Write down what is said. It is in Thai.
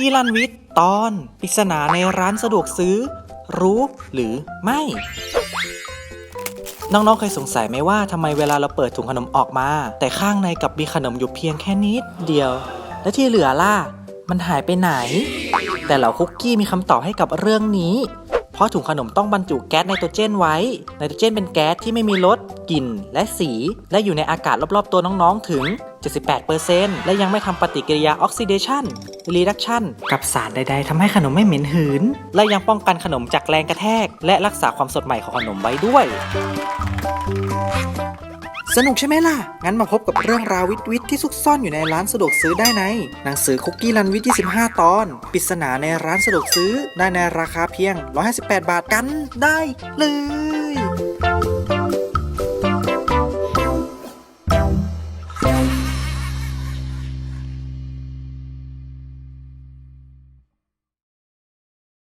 กี้ลันวิทย์ตอนปริศนาในร้านสะดวกซื้อ รู้หรือไม่ น้องๆเคยสงสัยไหมว่าทำไมเวลาเราเปิดถุงขนมออกมา แต่ข้างในกลับมีขนมอยู่เพียงแค่นิดเดียว และที่เหลือล่ะ มันหายไปไหน แต่เหล่าคุกกี้มีคำตอบให้กับเรื่องนี้ เพราะถุงขนมต้องบรรจุแก๊สไนโตรเจนไว้ ไนโตรเจนเป็นแก๊สที่ไม่มีรสกลิ่นและสี และอยู่ในอากาศรอบๆตัวน้องๆถึง 78%และยังไม่ทำปฏิกิริยาออกซิเดชันรีดักชันกับสารใดๆทำให้ขนมไม่เหม็นหืน และยังป้องกันขนมจากแรงกระแทก และรักษาความสดใหม่ของขนมไว้ด้วย สนุกใช่ไหมล่ะ งั้นมาพบกับเรื่องราววิทวิทที่ซุกซ่อนอยู่ในร้านสะดวกซื้อได้ใน หนังสือคุกกี้รันวิท25 ตอนปริศนาในร้านสะดวกซื้อได้ในราคาเพียง 158 บาทกันได้เลย